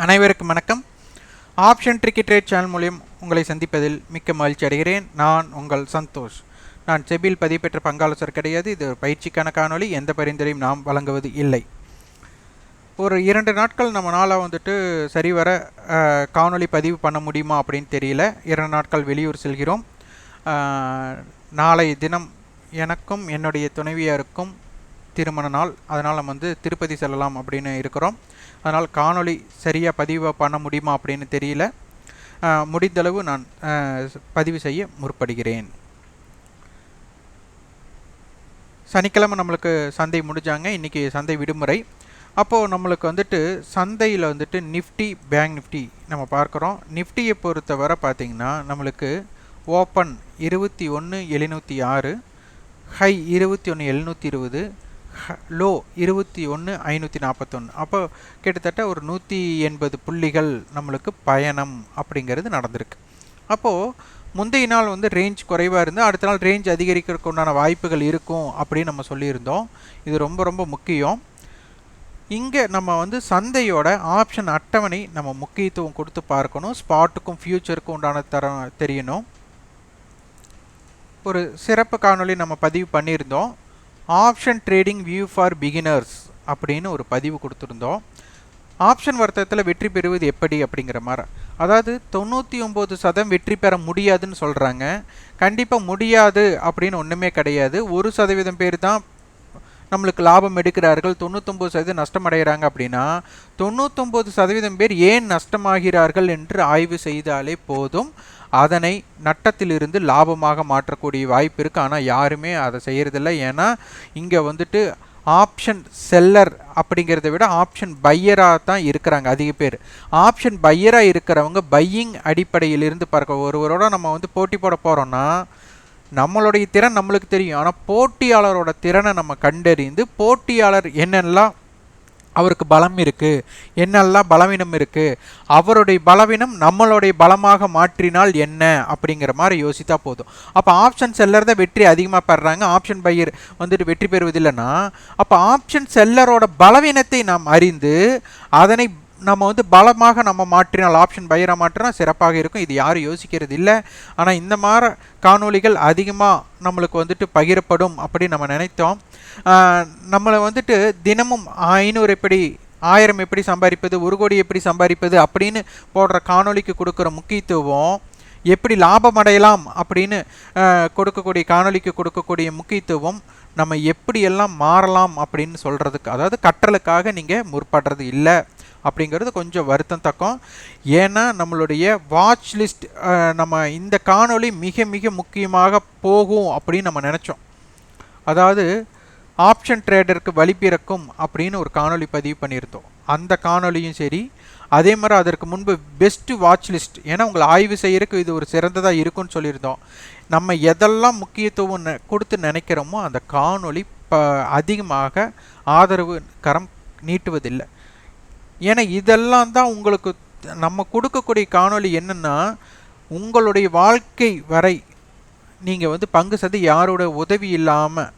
அனைவருக்கும் வணக்கம். Option tricky trade channel மூலியம் உங்களை சந்திப்பதில் மிக்க மகிழ்ச்சி அடைகிறேன். நான் உங்கள் சந்தோஷ். நான் செபியில் பதிவு பெற்ற பங்காளசர் கிடையாது. இது ஒரு பயிற்சிக்கான காணொளி. எந்த பரிந்துரையும் நாம் வழங்குவது இல்லை. ஒரு இரண்டு நாட்கள் நம்ம நாளாக வந்துட்டு சரிவர காணொலி காணொளி பதிவு பண்ண முடியுமா அப்படின்னு தெரியல. இரண்டு நாட்கள் வெளியூர் செல்கிறோம். நாளை தினம் எனக்கும் என்னுடைய துணைவியாருக்கும் திருமண நாள். அதனால் நம்ம வந்து திருப்பதி செல்லலாம் அப்படின்னு இருக்கிறோம். அதனால் காணொளி சரியாக பதிவு பண்ண முடியுமா அப்படின்னு தெரியல. முடிந்தளவு நான் பதிவு செய்ய முற்படுகிறேன். சனிக்கிழமை நம்மளுக்கு சந்தை முடிஞ்சாங்க. இன்றைக்கி சந்தை விடுமுறை. அப்போது நம்மளுக்கு வந்துட்டு சந்தையில் வந்துட்டு நிஃப்டி பேங்க் நிஃப்டி நம்ம பார்க்குறோம். நிஃப்டியை பொறுத்தவரை பார்த்திங்கன்னா நம்மளுக்கு ஓப்பன் இருபத்தி ஒன்று எழுநூற்றி ஆறு ஹை இருபத்தி ஒன்று எழுநூற்றி இருபது லோ இருபத்தி ஒன்று ஐநூற்றி நாற்பத்தொன்று அப்போ கிட்டத்தட்ட ஒரு நூற்றி எண்பது புள்ளிகள் நம்மளுக்கு பயணம் அப்படிங்கிறது நடந்திருக்கு. அப்போது முந்தைய நாள் வந்து ரேஞ்ச் குறைவாக இருந்தால் அடுத்த நாள் ரேஞ்ச் அதிகரிக்கிறதுக்கு உண்டான வாய்ப்புகள் இருக்கும் அப்படின்னு நம்ம சொல்லியிருந்தோம். இது ரொம்ப ரொம்ப முக்கியம். இங்கே நம்ம வந்து சந்தையோட ஆப்ஷன் அட்டவணை நம்ம முக்கியத்துவம் கொடுத்து பார்க்கணும். ஸ்பாட்டுக்கும் ஃப்யூச்சருக்கும் உண்டான தர தெரியணும். ஒரு சிறப்பு காணொளி நம்ம பதிவு பண்ணியிருந்தோம். Option trading view for beginners அப்படின்னு ஒரு பதிவு கொடுத்துருந்தோம். ஆப்ஷன் வர்த்தகத்தில் வெற்றி பெறுவது எப்படி அப்படிங்கிற மாதிரி. அதாவது தொண்ணூற்றி ஒம்பது சதம் வெற்றி பெற முடியாதுன்னு சொல்கிறாங்க கண்டிப்பாக முடியாது அப்படின்னு ஒன்றுமே கிடையாது. ஒரு சதவீதம் பேர் தான் நம்மளுக்கு லாபம் எடுக்கிறார்கள் தொண்ணூத்தொம்பது சதவீதம் நஷ்டமடைகிறாங்க அப்படின்னா தொண்ணூத்தொம்பது சதவீதம் பேர் ஏன் நஷ்டமாகிறார்கள் என்று ஆய்வு செய்தாலே போதும். அதனை நட்டத்திலிருந்து லாபமாக மாற்றக்கூடிய வாய்ப்பு இருக்குது ஆனால் யாருமே அதை செய்கிறதில்ல ஏன்னா இங்கே வந்துட்டு ஆப்ஷன் செல்லர் அப்படிங்கிறத விட ஆப்ஷன் பையராக தான் இருக்கிறாங்க அதிக பேர். ஆப்ஷன் பையராக இருக்கிறவங்க பையிங் அடிப்படையிலிருந்து பார்க்க ஒருவரோட நம்ம வந்து போட்டி போட போகிறோன்னா நம்மளுடைய திறன் நம்மளுக்கு தெரியும். ஆனால் போட்டியாளரோட திறனை நம்ம கண்டறிந்து போட்டியாளர் என்னெல்லாம் அவருக்கு பலம் இருக்குது என்னெல்லாம் பலவீனம் இருக்குது அவருடைய பலவீனம் நம்மளுடைய பலமாக மாற்றினால் என்ன அப்படிங்கிற மாதிரி யோசித்தா போதும். அப்போ ஆப்ஷன் செல்லர் தான் வெற்றி அதிகமாக பெறுறாங்க ஆப்ஷன் பையர் வந்துட்டு வெற்றி பெறுவதில்லைன்னா அப்போ ஆப்ஷன் செல்லரோட பலவீனத்தை நாம் அறிந்து அதனை நம்ம வந்து பலமாக நம்ம மாற்றினால் ஆப்ஷன் பையராக மாற்றினா சிறப்பாக இருக்கும். இது யாரும் யோசிக்கிறது இல்லை. ஆனால் இந்த மாதிரி காணொளிகள் அதிகமாக நம்மளுக்கு வந்துட்டு பகிரப்படும் அப்படின்னு நம்ம நினைத்தோம். நம்மளை வந்துட்டு தினமும் ஐநூறு எப்படி ஆயிரம் எப்படி சம்பாதிப்பது ஒரு கோடி எப்படி சம்பாதிப்பது அப்படின்னு போடுற காணொளிக்கு கொடுக்குற முக்கியத்துவம் எப்படி லாபம் அடையலாம் அப்படின்னு கொடுக்கக்கூடிய காணொளிக்கு கொடுக்கக்கூடிய முக்கியத்துவம் நம்ம எப்படியெல்லாம் மாறலாம் அப்படின்னு சொல்கிறதுக்கு அதாவது கற்றலுக்காக நீங்கள் முற்படுறது இல்லை. அப்படிங்கிறது கொஞ்சம் வருத்தம் தக்கம். ஏன்னா நம்மளுடைய வாட்ச் லிஸ்ட் நம்ம இந்த காணொளி மிக மிக முக்கியமாக போகும் அப்படின்னு நம்ம நினச்சோம். அதாவது ஆப்ஷன் ட்ரேடருக்கு வழி பிறக்கும் அப்படின்னு ஒரு காணொளி பதிவு பண்ணியிருந்தோம். அந்த காணொளியும் சரி அதே மாதிரி அதற்கு முன்பு பெஸ்ட்டு வாட்ச் லிஸ்ட் ஏன்னா உங்களை ஆய்வு செய்கிறதுக்கு இது ஒரு சிறந்ததாக இருக்கும்னு சொல்லியிருந்தோம். நம்ம எதெல்லாம் முக்கியத்துவம் கொடுத்து நினைக்கிறோமோ அந்த காணொளி ப அதிகமாக ஆதரவு கரம் நீட்டுவதில்லை. ஏன்னா இதெல்லாம் தான் உங்களுக்கு நம்ம கொடுக்கக்கூடிய காணொளி என்னென்னா உங்களுடைய வாழ்க்கை வரை நீங்கள் வந்து பங்கு சந்தை யாரோட உதவி இல்லாமல்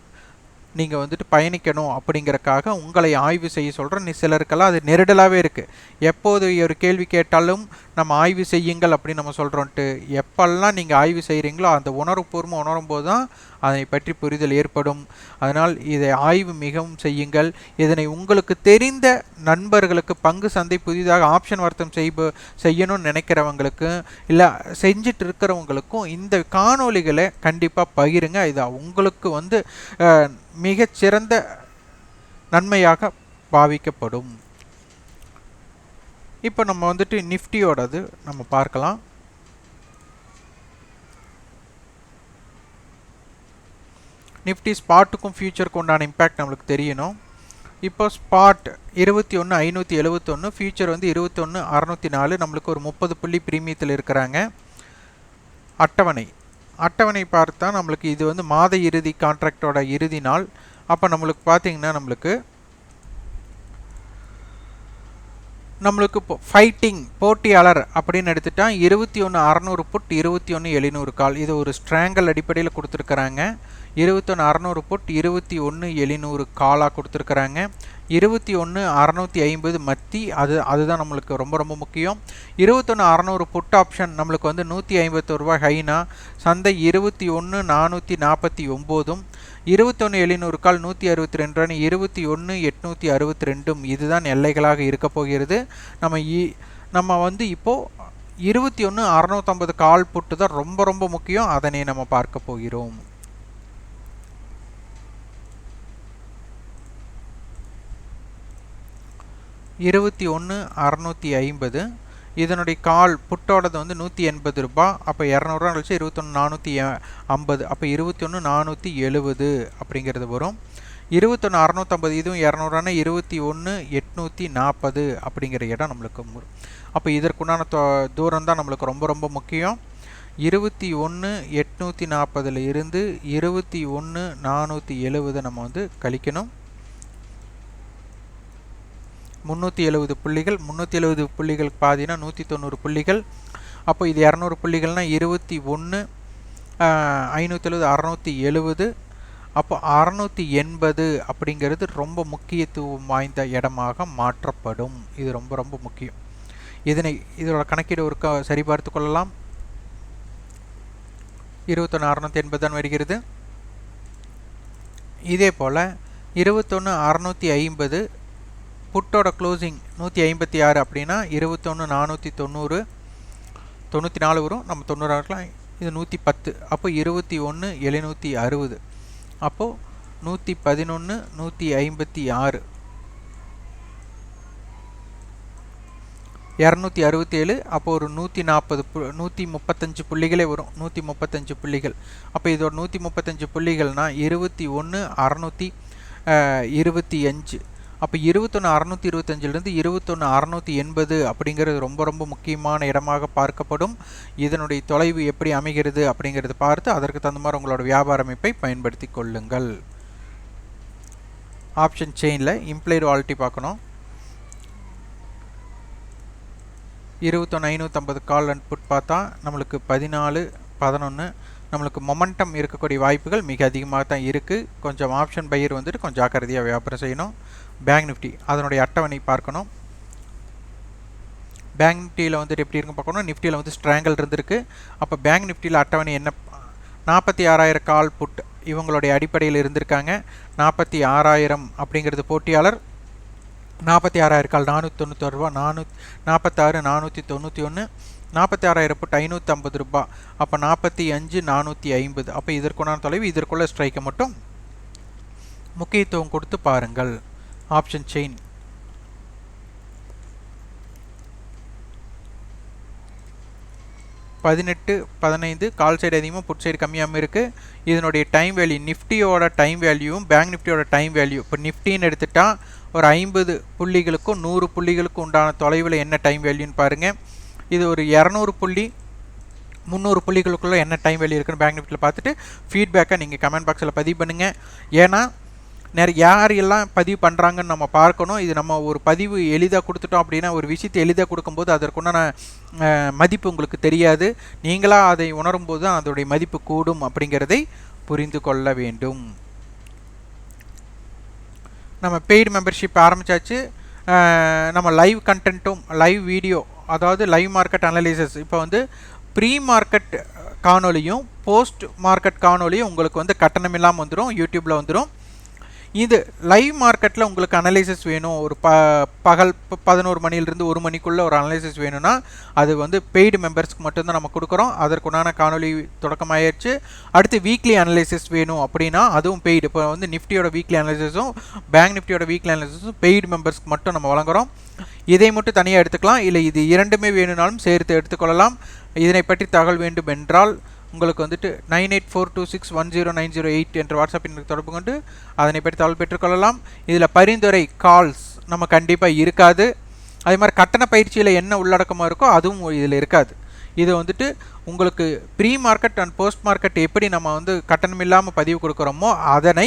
நீங்கள் வந்துட்டு பயணிக்கணும் அப்படிங்கிறக்காக உங்களை ஆய்வு செய்ய சொல்கிறேன் நீ சிலருக்கெல்லாம் அது நெருடலாகவே இருக்குது எப்போது ஒரு கேள்வி கேட்டாலும் நம்ம ஆய்வு செய்யுங்கள் அப்படின்னு நம்ம சொல்கிறோன்ட்டு எப்பெல்லாம் நீங்கள் ஆய்வு செய்கிறீங்களோ அந்த உணர்வுபூர்வமாக உணரும் போது தான் அதை பற்றி புரிதல் ஏற்படும். அதனால் இதை ஆய்வு மிகவும் செய்யுங்கள். இதனை உங்களுக்கு தெரிந்த நண்பர்களுக்கு பங்கு சந்தை புதிதாக ஆப்ஷன் வர்த்தம் செய்ப செய்யணும்னு நினைக்கிறவங்களுக்கு இல்லை செஞ்சுட்டு இருக்கிறவங்களுக்கும் இந்த காணொளிகளை கண்டிப்பாக பகிருங்க. இது உங்களுக்கு வந்து மிகச்சிறந்த நன்மையாக பாவிக்கப்படும். இப்போ நம்ம வந்துட்டு நிஃப்டியோடது நம்ம பார்க்கலாம். நிஃப்டி ஸ்பாட்டுக்கும் ஃபியூச்சருக்கும் உண்டான இம்பேக்ட் நம்மளுக்கு தெரியணும். இப்போ ஸ்பாட் இருபத்தி ஒன்று ஐநூற்றி எழுபத்தொன்று ஃபியூச்சர் வந்து இருபத்தொன்று அறநூற்றி நாலு நம்மளுக்கு ஒரு முப்பது புள்ளி பிரீமியத்தில் இருக்கிறாங்க. அட்டவணை. அட்டவணை பார்த்தா நம்மளுக்கு இது வந்து மாத இறுதி கான்ட்ராக்டோட இறுதி நாள். அப்போ நம்மளுக்கு பார்த்தீங்கன்னா நம்மளுக்கு நம்மளுக்கு இப்போ ஃபைட்டிங் போட்டியாளர் அப்படின்னு எடுத்துட்டா இருபத்தி ஒன்று அறநூறு புட் இருபத்தி ஒன்று எழுநூறு கால். இது ஒரு ஸ்ட்ராங்கல் அடிப்படையில் கொடுத்துருக்குறாங்க. இருபத்தொன்று அறநூறு புட் இருபத்தி ஒன்று எழுநூறு காலாக கொடுத்துருக்குறாங்க. இருபத்தி ஒன்று அறநூற்றி ஐம்பது மத்தி அது அதுதான் நம்மளுக்கு ரொம்ப ரொம்ப முக்கியம். இருபத்தொன்று அறநூறு புட் ஆப்ஷன் நம்மளுக்கு வந்து நூற்றி ஐம்பத்தொரு ரூபாய் ஹைனா சந்தை இருபத்தி ஒன்று நானூற்றி நாற்பத்தி ஒம்போதும் இருபத்தொன்று எழுநூறு கால் நூற்றி அறுபத்தி ரெண்டு ரன் இருபத்தி ஒன்று எட்நூற்றி அறுபத்தி ரெண்டும் இதுதான் எல்லைகளாக இருக்க போகிறது. நம்ம இ நம்ம வந்து இப்போது இருபத்தி ஒன்று அறநூற்றம்பது கால் புட்டு தான் ரொம்ப ரொம்ப முக்கியம். அதனை நம்ம பார்க்க போகிறோம். இருபத்தி ஒன்று அறநூற்றி ஐம்பது இதனுடைய கால் புட்டோடது வந்து நூற்றி எண்பது ரூபா அப்போ இரநூறுவா கழிச்சு இருபத்தொன்று நானூற்றி ஐம்பது அப்போ இருபத்தி ஒன்று நானூற்றி எழுபது அப்படிங்கிறது வரும். இருபத்தொன்று அறநூற்றம்பது இதுவும் இரநூறுவானா இருபத்தி ஒன்று எட்நூற்றி நாற்பது அப்படிங்கிற இடம் நம்மளுக்கு வரும். அப்போ இதற்குண்டான தூரம் தான் நம்மளுக்கு ரொம்ப ரொம்ப முக்கியம். இருபத்தி ஒன்று எட்நூற்றி நாற்பதில் இருந்து இருபத்தி ஒன்று நானூற்றி எழுபதை நம்ம வந்து கழிக்கணும். முந்நூற்றி எழுபது புள்ளிகள் முந்நூற்றி எழுபது புள்ளிகள் பாதினா நூற்றி தொண்ணூறு புள்ளிகள். அப்போ இது இரநூறு புள்ளிகள்னால் இருபத்தி ஒன்று ஐநூற்றி எழுபது அறநூற்றி எழுபது அப்போ அறநூற்றி எண்பது அப்படிங்கிறது ரொம்ப முக்கியத்துவம் வாய்ந்த இடமாக மாற்றப்படும். இது ரொம்ப ரொம்ப முக்கியம். இதனை இதோட கணக்கீடு ஒரு க சரிபார்த்து கொள்ளலாம். இருபத்தொன்று அறநூற்றி எண்பது தான் வருகிறது. இதே போல் இருபத்தொன்று அறநூற்றி ஐம்பது புட்டோட க்ளோசிங் நூற்றி ஐம்பத்தி ஆறு அப்படின்னா இருபத்தொன்று நானூற்றி தொண்ணூறு தொண்ணூற்றி நாலு வரும். நம்ம தொண்ணூறு இருக்கலாம். இது நூற்றி பத்து. அப்போ இருபத்தி ஒன்று எழுநூற்றி அறுபது. அப்போது நூற்றி பதினொன்று நூற்றி ஐம்பத்தி ஆறு. இரநூத்தி அறுபத்தேழு அப்போ ஒரு நூற்றி நாற்பது பு நூற்றி முப்பத்தஞ்சு புள்ளிகளே வரும். நூற்றி முப்பத்தஞ்சு புள்ளிகள். அப்போ இதோட நூற்றி முப்பத்தஞ்சு புள்ளிகள்னால் இருபத்தி ஒன்று அறநூற்றி இருபத்தி அஞ்சு. அப்போ இருபத்தொன்று அறநூற்றி இருபத்தஞ்சிலிருந்து இருபத்தொன்று அறநூற்றி எண்பது அப்படிங்கிறது ரொம்ப ரொம்ப முக்கியமான இடமாக பார்க்கப்படும். இதனுடைய தொலைவு எப்படி அமைகிறது அப்படிங்கிறது பார்த்து அதற்கு தகுந்த மாதிரி உங்களோட வியாபார அமைப்பை பயன்படுத்தி கொள்ளுங்கள். ஆப்ஷன் செயினில் இம்ப்ளைடு வாலிட்டி பார்க்கணும். இருபத்தொன்று ஐநூற்றம்பது கால் அன்புட் பார்த்தா நம்மளுக்கு பதினாலு பதினொன்று நம்மளுக்கு மொமெண்டம் இருக்கக்கூடிய வாய்ப்புகள் மிக அதிகமாக தான் இருக்குது கொஞ்சம் ஆப்ஷன் பையர் வந்துட்டு கொஞ்சம் ஜாக்கிரதையாக வியாபாரம் செய்யணும். பேங்க் நிஃப்டி அதனுடைய அட்டவணை பார்க்கணும். பேங்க் நிஃப்டியில் வந்துட்டு எப்படி இருக்கும் பார்க்கணும். நிஃப்டியில் வந்து ஸ்ட்ராங்கல் இருந்திருக்கு. அப்போ பேங்க் நிஃப்டியில் அட்டவணை என்ன? நாற்பத்தி ஆறாயிரம் கால் புட் இவங்களுடைய அடிப்படையில் இருந்திருக்காங்க. நாற்பத்தி ஆறாயிரம் அப்படிங்கிறது போட்டியாளர். நாற்பத்தி ஆறாயிரம் கால் நானூற்றி தொண்ணூத்தொரு ரூபா நானூத் நாற்பத்தாறு நானூற்றி தொண்ணூற்றி ஒன்று நாற்பத்தி ஆறாயிரம் ஐநூற்றி ஐம்பது ரூபாய் அப்போ நாற்பத்தி அஞ்சு நானூற்றி ஐம்பது. அப்போ இதற்குண்டான தொலைவு இதற்குள்ள ஸ்ட்ரைக்கை மட்டும் முக்கியத்துவம் கொடுத்து பாருங்கள். ஆப்ஷன் செயின் பதினெட்டு பதினைந்து கால் சைடு அதிகமாக புட் சைடு கம்மியாகவும் இருக்குது இதனுடைய டைம் வேல்யூ நிஃப்டியோட டைம் வேல்யூவும் பேங்க் நிஃப்டியோட டைம் வேல்யூ இப்போ நிஃப்டின்னு எடுத்துட்டால் ஒரு ஐம்பது புள்ளிகளுக்கும் நூறு புள்ளிகளுக்கும் உண்டான தொலைவில் என்ன டைம் வேல்யூன்னு பாருங்கள் இது ஒரு இரநூறு புள்ளி முந்நூறு புள்ளிகளுக்குள்ளே என்ன டைம் வேல்யூ இருக்குன்னு பேங்க் நிஃப்டியில் பார்த்துட்டு ஃபீட்பேக்கை நீங்கள் கமெண்ட் பாக்ஸில் பதிவு பண்ணுங்கள் ஏன்னா நிறைய யார் எல்லாம் பதிவு பண்ணுறாங்கன்னு நம்ம பார்க்கணும். இது நம்ம ஒரு பதிவு எளிதாக கொடுத்துட்டோம் அப்படின்னா ஒரு விஷயத்தை எளிதாக கொடுக்கும்போது அதற்குண்டான மதிப்பு உங்களுக்கு தெரியாது. நீங்களாக அதை உணரும்போது தான் அதோடைய மதிப்பு கூடும் அப்படிங்கிறதை புரிந்து கொள்ள வேண்டும். நம்ம பெய்டு மெம்பர்ஷிப் ஆரம்பித்தாச்சு நம்ம லைவ் கண்டென்ட்டும் லைவ் வீடியோ அதாவது லைவ் மார்க்கெட் அனலிசிஸ் இப்போ வந்து ப்ரீ மார்க்கெட் uh, காணொலியும் போஸ்ட் மார்க்கெட் காணொலியும் உங்களுக்கு வந்து கட்டணம் இல்லாமல் வந்துடும் யூடியூப்பில் வந்துடும் இது லைவ் மார்க்கெட்டில் உங்களுக்கு அனலைசிஸ் வேணும். ஒரு ப பகல் பதினோரு மணிலிருந்து ஒரு மணிக்குள்ளே ஒரு அனலைசிஸ் வேணும்னா அது வந்து பெய்டு மெம்பர்ஸ்க்கு மட்டும்தான் நம்ம கொடுக்குறோம். அதற்குண்டான காணொலி தொடக்கமாயிருச்சு. அடுத்து வீக்லி அனலைசிஸ் வேணும் அப்படின்னா அதுவும் பெய்டு இப்போ வந்து நிஃப்டியோட வீக்லி அனலைசிஸும் பேங்க் நிஃப்டியோட வீக்லி அனலைசிஸும் பெய்டு மெம்பர்ஸ்க்கு மட்டும் நம்ம வழங்குறோம். இதை மட்டும் தனியாக எடுத்துக்கலாம். இல்லை இது இரண்டுமே வேணும்னாலும் சேர்த்து எடுத்துக்கொள்ளலாம். இதனை பற்றி தகவல் வேண்டும் என்றால் உங்களுக்கு வந்துட்டு nine eight four two six one zero nine zero eight என்ற வாட்ஸ்அப் எண்ணுக்கு தொடர்பு கொண்டு அதனை பற்றி தகவல் பெற்றுக்கொள்ளலாம். இதில் பரிந்துரை கால்ஸ் நம்ம கண்டிப்பாக இருக்காது. அதே மாதிரி கட்டண பயிற்சியில் என்ன உள்ளடக்கமாக இருக்கோ அதுவும் இதில் இருக்காது. இது வந்துட்டு உங்களுக்கு pre market and post market எப்படி நம்ம வந்து கட்டணம் இல்லாமல் பதிவு கொடுக்குறோமோ அதனை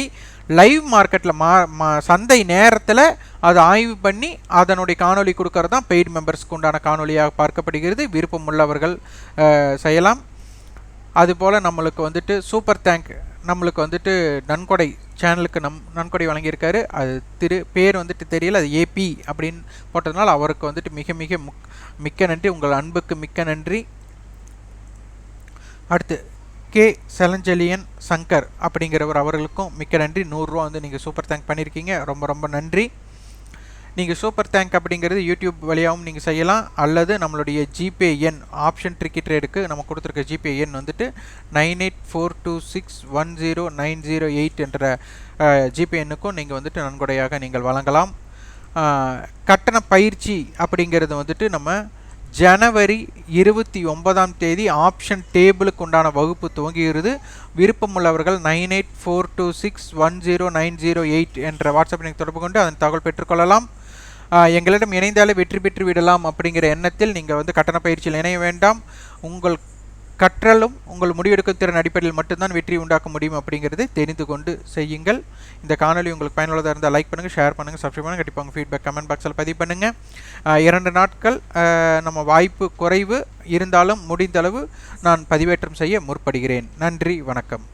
லைவ் மார்க்கெட்டில் மா மா சந்தை நேரத்தில் அதை ஆய்வு பண்ணி அதனுடைய காணொலி கொடுக்கறது தான் பெய்டு மெம்பர்ஸ்க்கு உண்டான காணொலியாக பார்க்கப்படுகிறது. விருப்பம் உள்ளவர்கள் செய்யலாம். அதுபோல் நம்மளுக்கு வந்துட்டு சூப்பர் தேங்க் நம்மளுக்கு வந்துட்டு நன்கொடை சேனலுக்கு நம் நன்கொடை வழங்கியிருக்காரு. அது திரு பேர் வந்துட்டு தெரியல அது ஏபி அப்படின்னு போட்டதுனால அவருக்கு வந்துட்டு மிக மிக முக் மிக்க நன்றி. உங்கள் அன்புக்கு மிக்க நன்றி. அடுத்து கே. செலஞ்சலியன் சங்கர் அப்படிங்கிறவர் அவர்களுக்கும் மிக்க நன்றி. நூறுரூவா வந்து நீங்கள் சூப்பர் தேங்க் பண்ணியிருக்கீங்க. ரொம்ப ரொம்ப நன்றி. நீங்கள் சூப்பர் தேங்க் அப்படிங்கிறது யூடியூப் வழியாகவும் நீங்கள் செய்யலாம். அல்லது நம்மளுடைய ஜிபே எண் ஆப்ஷன் ட்ரிக்கி ட்ரேடுக்கு நம்ம கொடுத்துருக்க ஜிபே எண் வந்துட்டு nine eight four two six one zero nine zero eight என்ற ஜிபே எண்ணுக்கும் நீங்கள் வந்துட்டு நன்கொடையாக நீங்கள் வழங்கலாம். கட்டண பயிற்சி அப்படிங்கிறது வந்துட்டு நம்ம ஜனவரி இருபத்தி ஒன்பதாம் தேதி ஆப்ஷன் டேபிளுக்கு உண்டான வகுப்பு துவங்குகிறது விருப்பமுள்ளவர்கள் nine eight four two six one zero nine zero eight என்ற வாட்ஸ்அப் நீங்கள் தொடர்பு கொண்டு அதன் தகவல் பெற்றுக்கொள்ளலாம் எங்களிடம் இணைந்தாலே வெற்றி பெற்று விடலாம் அப்படிங்கிற எண்ணத்தில் நீங்கள் வந்து கட்டண பயிற்சியில் இணைய வேண்டாம். உங்கள் கற்றலும் உங்கள் முடிவெடுக்கும் திறன் அடிப்படையில் மட்டும்தான் வெற்றி உண்டாக்க முடியும் அப்படிங்கிறது தெரிந்து கொண்டு செய்யுங்கள். இந்த காணொலி உங்களுக்கு பயனுள்ளதாக இருந்தால் லைக் பண்ணுங்கள் ஷேர் பண்ணுங்கள் சப்ஸ்கிரைப் பண்ணுங்கள் கண்டிப்பாக உங்கள் ஃபீட்பேக் கமெண்ட் பாக்ஸில் பதிவு பண்ணுங்கள் இரண்டு நாட்கள் நம்ம வாய்ப்பு குறைவு இருந்தாலும் முடிந்தளவு நான் பதிவேற்றம் செய்ய முற்படுகிறேன். நன்றி வணக்கம்.